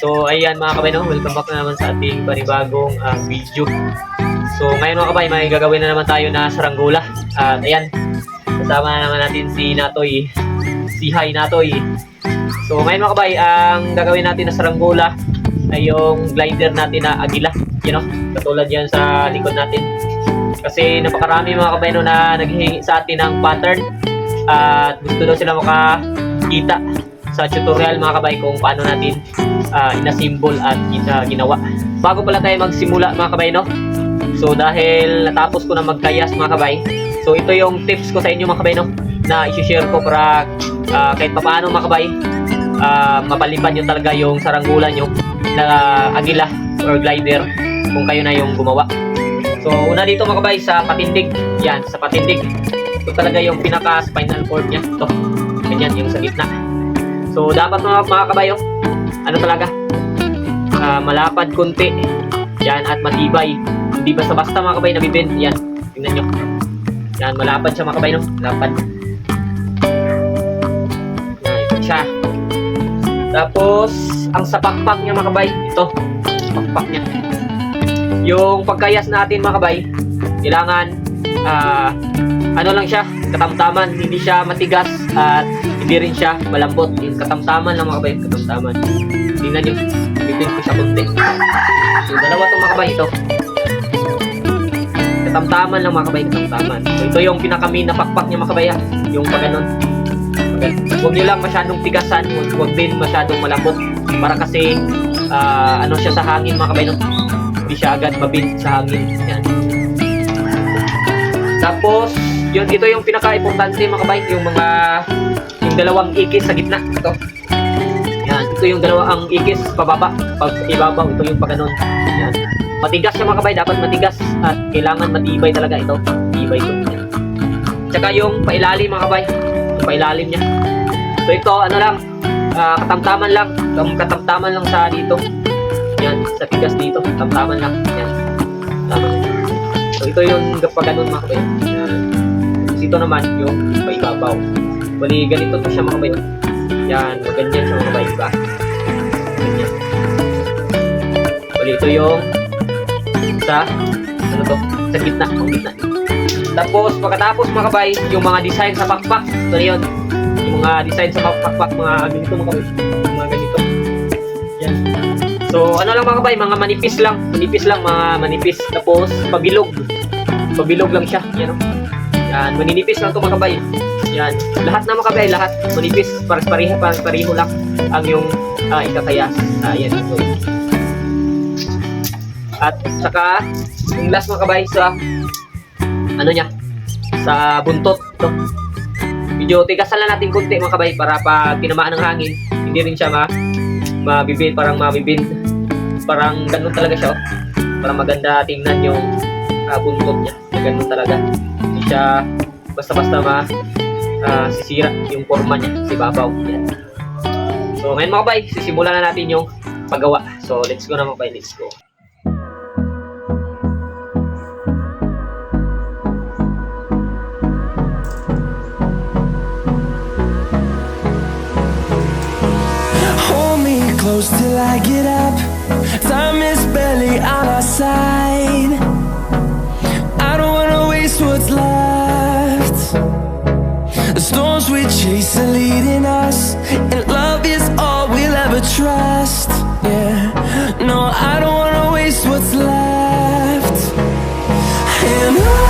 So ayan mga kabay no, welcome back na naman sa ating panibagong ah, video. So ngayon mga kabay, may gagawin na naman tayo na saranggola. At ayan, kasama na naman natin si Natoy. Si Hi Natoy. So ngayon mga kabay, ang gagawin natin na saranggola ay yung glider natin na Agila. You know, katulad yan sa likod natin. Kasi napakarami mga kabay no, na naghihingi sa atin ng pattern at gusto daw sila makakita sa tutorial mga kabay kung paano natin uh, inasimbol at gina- ginawa. Bago pala tayo magsimula mga kabay no. So dahil natapos ko na magkayas mga kabay, so ito yung tips ko sa inyo mga kabay no na i-share ko para ah, kahit papaano mga kabay ah, mapalipad nyo talaga yung saranggola nyo na agila or glider kung kayo na yung gumawa. So una dito mga kabay sa patindig. Yan, sa patindig. Ito talaga yung pinaka spinal cord niya. Ito. Ganyan yung sa gitna. So dapat mga, mga kabayo, ano talaga? ah, malapad konti. Yan at matibay. Hindi basta-basta mga kabay nabibend. Yan. Tingnan nyo. Yan, malapad siya mga kabay no? Malapad. Yan, ito siya. Tapos, ang sapakpak niya mga kabay, ito. Pakpak niya. Yung pagkayas natin mga kabay, kailangan ah, ano lang siya, katamtaman, hindi siya matigas at hindi rin siya malambot. Yung katamtaman lang mga kabay, katamtaman. Tingnan nyo, bibig ko siya kunti. So, dalawa itong mga kabay ito. Katamtaman lang mga kabay, katamtaman. So, ito yung pinaka-main na pakpak niya mga kabay, ah. yung pag ganun. Pag- Huwag nyo lang masyadong tigasan, huwag, din masyadong malambot. Para kasi, ah, ano siya sa hangin mga kabay, no? Hindi siya agad mabint sa hangin. Yan. Tapos, yun, ito yung pinaka-importante mga kabay, yung mga, yung dalawang ikis sa gitna. Ito. Yan, ito yung dalawang ikis pababa. Pag ibabaw, ito yung pagganon. Yan. Matigas siya mga kabay, dapat matigas. At kailangan matibay talaga ito. Tibay ito. Yan. Tsaka yung pailalim mga kabay. Yung pailalim niya. So ito, ano lang, ah, katamtaman lang. Katamtaman lang sa dito. Yan, sa tigas dito. Katamtaman lang. Yan. Tama. So ito yung pag ganun mga kabay. Yan. Ito naman yung paibabaw. Bali, ganito to siya mga kabay. Yan, maganyan siya mga kabay. Diba? Bali, ito yung sa ano to? Sa gitna. Ang gitna. Tapos, pagkatapos mga kabay, yung mga design sa pakpak. Ito na yun. Yung mga design sa pakpak, mga ganito mga. Yung mga ganito. Yan. So, ano lang mga kabay, mga manipis lang. Manipis lang, mga manipis. Tapos, pabilog. Pabilog lang siya. Yan o. Yan, maninipis lang ito mga. Yan. Lahat na mga lahat. Manipis. Pares pareho, pares pareho lang ang yung uh, ikakayas. Ah, yan. Ito. At saka, yung last mga kabay sa ano niya, sa buntot. Ito. Medyo tigasan lang natin konti mga para pag tinamaan ng hangin, hindi rin siya ma mabibin, parang mabibin. Parang ganun talaga siya. Oh. Para maganda tingnan yung ah, buntot niya. Ganun talaga. Siya basta-basta ma ah, sisira yung forma niya, si babaw. Yan. So ngayon mga kabay, sisimulan na natin yung paggawa. So let's go na mga kabay, let's go. Hold me close till I get up. Time is barely on our side. Storms we chase are leading us, and love is all we'll ever trust. Yeah, no, I don't wanna waste what's left. And on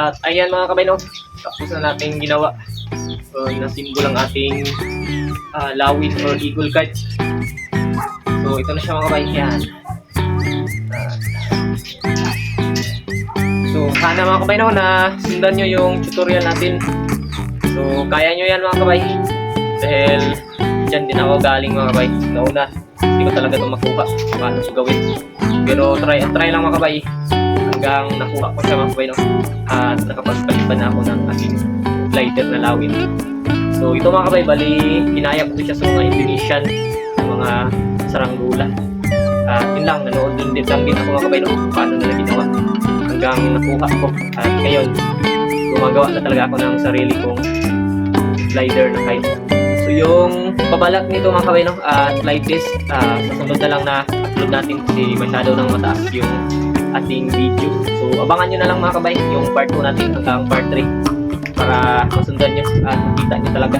At ayan mga kabayno, tapos na natin ginawa. So, na-symbol ang ating ah, lawin or eagle kite. So, ito na siya mga kabay. Yan. Ah. so, sana mga kabay no, na sundan nyo yung tutorial natin. So, kaya nyo yan mga kabay. Dahil dyan din ako galing mga kabay. Nauna, hindi ko talaga ito makuha. Paano ito gawin. Pero try, try lang mga kabay. Hanggang nakuha ko siya mga kabay no. At nakapagpalipan na ako ng aking glider na lawin. So ito mga kabay, bali ginaya ko siya sa mga Indonesian, mga saranggula. At yun lang, nanood din din lang din ako mga kabay no, paano nila ginawa. Hanggang nakuha ko. At ngayon, gumagawa na talaga ako ng sarili kong glider na kite. So yung pabalak nito mga kabay no, at like this, ah, sa sunod na lang na upload natin kasi masyado nang mataas yung ating video. So abangan nyo na lang mga kabay yung part 2 natin hanggang part 3 para masundan nyo at makita nyo talaga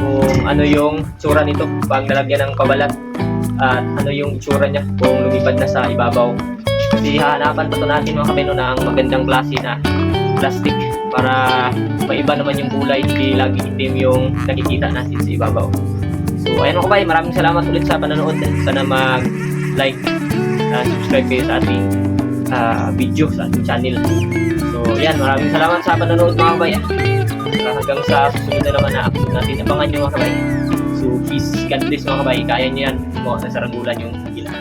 kung ano yung tsura nito pag nalagyan ng pabalat at ano yung itsura niya kung lumipad na sa ibabaw. Kasi hahanapan pa to natin mga kabay no, ng magandang klase na plastic para maiba naman yung kulay, hindi lagi itim yung nakikita natin sa ibabaw. So, ayan mga kabay, maraming salamat ulit sa panonood. Sana mag-like, uh, subscribe kayo sa ating ah, video, sa ating channel. So, yan. Maraming salamat sa panonood mga kabay. ah. Uh, hanggang sa susunod na naman na upload natin. Abangan nyo mga kabay. So, peace. God bless mga kabay. Kaya nyo yan. Mga sa saranggulan yung gila.